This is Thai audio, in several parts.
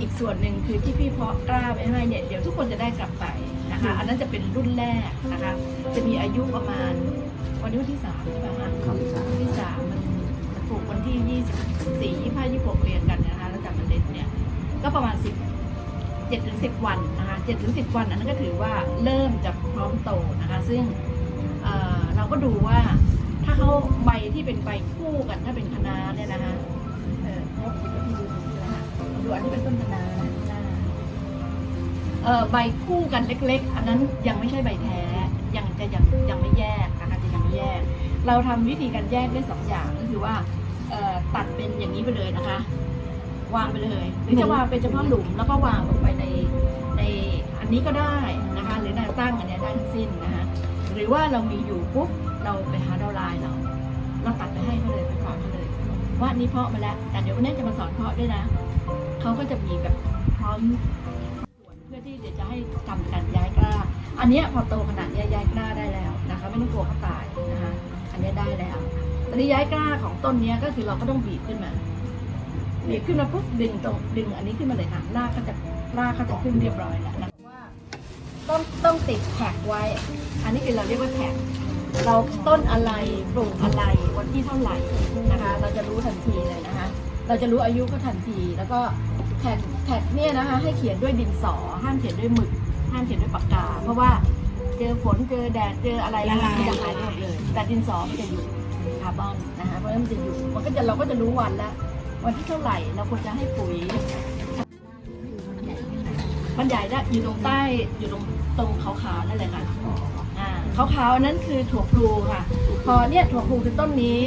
อีกส่วนหนึ่งคือที่พี่เพาะกล้าไว้ให้เนี่ยเดี๋ยวทุกคนจะได้กลับไปนะคะอันนั้นจะเป็นรุ่นแรกนะคะจะมีอายุประมาณวันนี้วันที่สามใช่ไหมคะครับสามวันที่สามมันมันถูกวันที่ยี่สิบสี่ยี่ห้ายี่หกเรียนกันนะคะแล้วจากมันเด็ดเนี่ยก็ประมาณสิบเจ็ดถึงสิบวันนะคะเจ็ดถึงสิบวันอันนั้นก็ถือว่าเริ่มจะพร้อมโตนะคะซึ่งเอ่อเราก็ดูว่าถ้าเขาใบที่เป็นใบคู่กันถ้าเป็นคณะน้าเนี่ยนะคะ ออเขาคิดว่าพี่ดูนะคะดูอันที่เป็นต้นคณะน้าเออใบคู่กันเล็ก ๆ อันนั้นยังไม่ใช่ใบแท้ ยังจะยังยังไม่แยกนะคะจะยังไม่แยก เราทำวิธีการแยกได้สองอย่างก็คือว่าเออตัดเป็นอย่างนี้ไปเลยนะคะ วางไปเลยหรือจะวางเป็นเฉพาะหลุมแล้วก็วางลงไปในในอันนี้ก็ได้นะคะ หรือแนวตั้งอันนี้ได้ทั้งสิ้นนะคะหรือว่าเรามีอยู่ปุ๊บเราไปหาดาวไลน์เราเราตัดไปให้เขาเลยไปฝากเขาเลย ว่านี้เพาะมาแล้ว แต่เดี๋ยววันนี้จะมาสอนเพาะด้วยนะ เขาก็จะมีแบบพร้อมส่วนเพื่อที่เดี๋ยวจะให้ทำการย้ายกล้า อันนี้พอโตขนาดเนี้ยย้ายกล้าได้แล้วนะคะ ไม่ต้องกลัวเขาตายนะคะ อันนี้ได้แล้วตอนนี้ย้ายกล้าของต้นนี้ก็คือเราก็ต้องบีบขึ้นมาบีบขึ้นมาปุ๊บดึงตรงดึงอันนี้ขึ้นมาเลยค่ะรากก็จะรากก็จะขึ้นเรียบร้อยแล้วนะว่าต้องต้องติดแท็กไว้ อันนี้คือเราเรียกว่าแท็ก เราต้นอะไรปลูกอะไรวันที่เท่าไหร่นะคะ เราจะรู้ทันทีเลยนะคะ เราจะรู้อายุก็ทันทีแล้วก็แท็กแท็กเนี่ยนะคะ ให้เขียนด้วยดินสอ ห้ามเขียนด้วยหมึก ห้ามเขียนด้วยปากกา เพราะว่าเจอฝนเจอแดดเจออะไรแล้วมันจะหายหมดเลย แต่ดินสอมันจะอยู่คาร์บอนนะคะเพราะฉะนั้นมันจะอยู่มันก็จะเราก็จะรู้วันแล้ววันที่เท่าไหร่เราควรจะให้ปุ๋ยมันใหญ่ได้อยู่ตรงใต้อยู่ตรงตรงขาวๆนั่นแหละค่ะอ่า ขาวๆอันนั้นคือถั่วพลูค่ะ พอเนี่ยถั่วพลูคือต้นนี้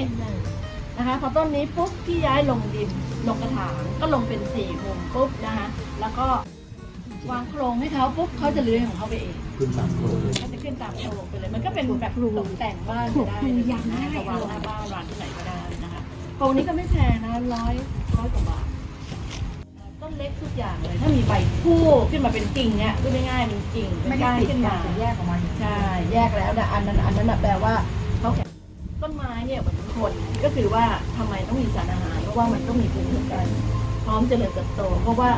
นะคะพอต้นนี้ปุ๊บพี่ย้ายลงดินลงกระถางก็ลงเป็นสี่มุมปุ๊บนะคะแล้วก็วางโครงให้เขาปุ๊บเขาจะเลื้อยของเขาไปเองขึ้นตามโครงเขาจะขึ้นตามโครงไปเลยมันก็เป็นแบบตกแต่งบ้านก็ได้นะคะวางหน้าบ้านวางที่ไหนก็ได้นะคะโครงนี้ก็ไม่แพงนะร้อยร้อยกว่าบาทต้ นเล็กทุกอย่างเลย ถ้ามีใบคู่ขึ้นมาเป็นกิ่งเนี่ยพูดง่ายๆเป็นกิ่งเป็นก้านขึ้นมาแยกออกมาใช่ แยกแล้วนะอันนั้นอันนั้นนะแปลว่าเขาแข็งต้นไม้เนี่ยเหมือนคนก็คือว่าทำไมต้องมีสารอาหาร เพราะว่ามันต้องมีภูมิคุ้มกัน พร้อมเจริญเติบโต เพราะว่า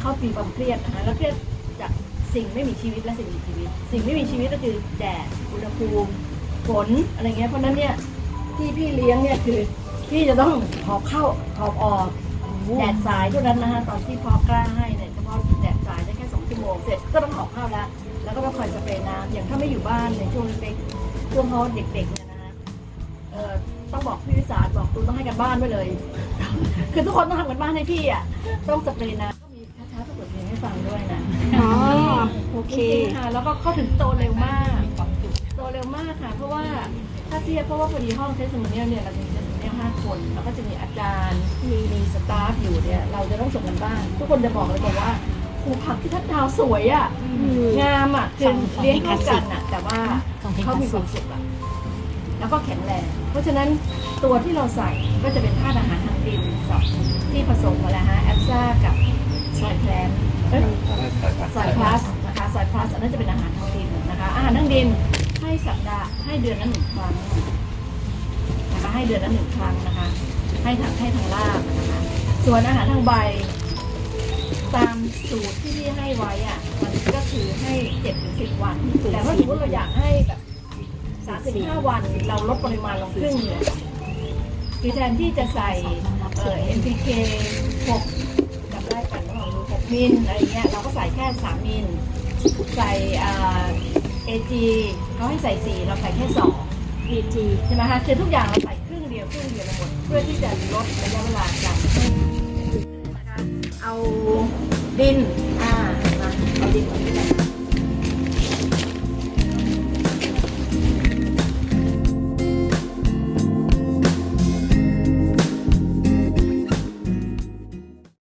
เขาปีความเครียดนะคะแล้วเครียดจากสิ่งไม่มีชีวิตและสิ่งมีชีวิต สิ่งไม่มีชีวิตก็คือแดดอุณหภูมิฝนอะไรเงี้ยเพราะฉะนั้นเนี่ยที่พี่เลี้ยงเนี่ยคือพี่จะต้องหอบเข้าหอบออก แดดสายเท่านั้นนะคะตอนที่พ่อกล้าให้เนี่ยเฉพาะแดดสายได้แค่สองชั่วโมงเสร็จก็ต้องหอกข้าวแล้วแล้วก็ต้องคอยสเปรย์น้ำอย่างถ้าไม่อยู่บ้านในช่วงเล็กช่วงเขาเด็กๆเนี่ยนะเอ่อต้องบอกพี่วิสาสบอกตูนต้องให้กันบ้านไว้เลย คือทุกคนต้องทำกันบ้านให้พี่อะต้องสเปรย์น้ำก็มีช้าๆก็เปิดเพลงให้ฟังด้วยนะอ๋อโอเคค่ะแล้วก็เข้าถึงโตเร็วมากโตเร็วมากค่ะ เพราะว่าถ้าเทียบเพราะว่าพอดีห้องเทสโมเนียลเนี่ยเราจะ 5 คน แล้วก็จะมีอาจารย์ มีมีสตาฟอยู่เนี่ย เราจะต้องส่งกันบ้าน ทุกคนจะบอกเลยบอกว่าครูพักที่ท่านดาวสวยอะ งามอะคือเลี้ยงลูกกันอะ แต่ว่าเขามีความสุขอะ แล้วก็แข็งแรง เพราะฉะนั้นตัวที่เราใส่ก็จะเป็นธาตุอาหารทางดินสองที่ผสมมาแล้วฮะแอปซ่ากับซอยแคลมซอยพลัสนะคะซอยพลัสอันนั้นจะเป็นอาหารทางดินนะคะ อาหารทางดินให้สัปดาห์ให้เดือนละหนึ่งครั้ง ให้เดือนละหนึ่งครั้งนะคะ ให้ทางให้ทางล่างนะคะ ส่วนอาหารทางใบ ตามสูตรที่พี่ให้ไว้อะมันก็คือให้เจ็ดถึงสิบวัน แต่ถ้าสมมติเราอยากให้แบบสามสิบห้าวันเราลดปริมาณลงครึ่งเลยคือแทนที่จะใส่เอ่อ NPK หกจำได้กันว่าเราหกมิลอะไรเงี้ยเราก็ใส่แค่สามมิลใส่เอจีเขาให้ใส่สี่เราใส่แค่สอง PG ใช่ไหมคะคือทุกอย่างเราใส่ครึ่ง เดียวครึ่งเดียวหมดเพื่อที่จะลดระยะเวลาการเอาดินอ่ามาเอาดินก่อน